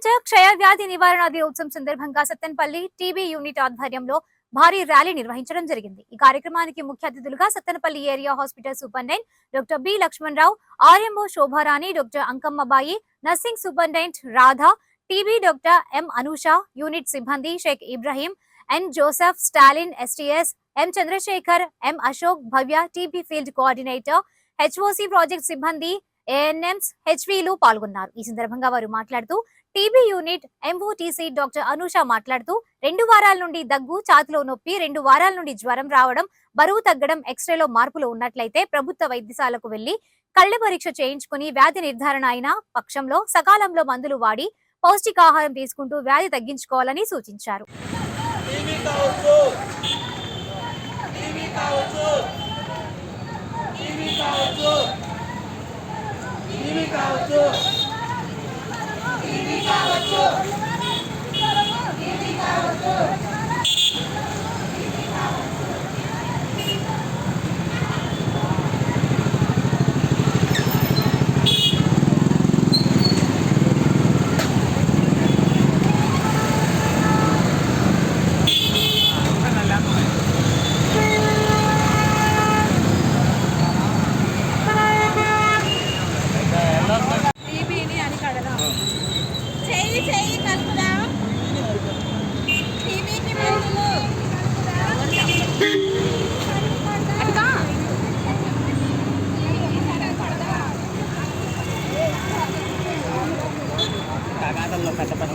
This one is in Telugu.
క్షయ వ్యాధి నివారణ దినోత్సవం సందర్భంగా సత్తెనపల్లి టీబీ యూనిట్ ఆధ్వర్యంలో భారీ ర్యాలీ నిర్వహించడం జరిగింది. ఈ కార్యక్రమానికి ముఖ్య అతిథులుగా Sattenapalli area hospital superintendent doctor B Lakshman Rao RMO Shobharani doctor Ankammabai nursing superintendent Radha TB doctor M Anusha unit సిబ్బంది Sheikh Ibrahim N Joseph Stalin STS M Chandrasekhar M Ashok Bhavya TB field coordinator HOC project సిబ్బంది ఏఎన్ఎంస్ హెచ్వీలు పాల్గొన్నారు. ఈ సందర్భంగా వారు మాట్లాడుతూ TB unit MOTC doctor Anusha మాట్లాడుతూ రెండు వారాల నుండి దగ్గు ఛాతిలో నొప్పి రెండు వారాల నుండి జ్వరం రావడం బరువు తగ్గడం ఎక్స్రేలో మార్పులు ఉన్నట్లయితే ప్రభుత్వ వైద్యశాలకు వెళ్ళి కళ్ళ పరీక్ష చేయించుకుని వ్యాధి నిర్ధారణ అయిన పక్షంలో సకాలంలో మందులు వాడి పౌష్టికాహారం తీసుకుంటూ వ్యాధి తగ్గించుకోవాలని సూచించారు. కావచ్చు. 最高的 लोग का तो बना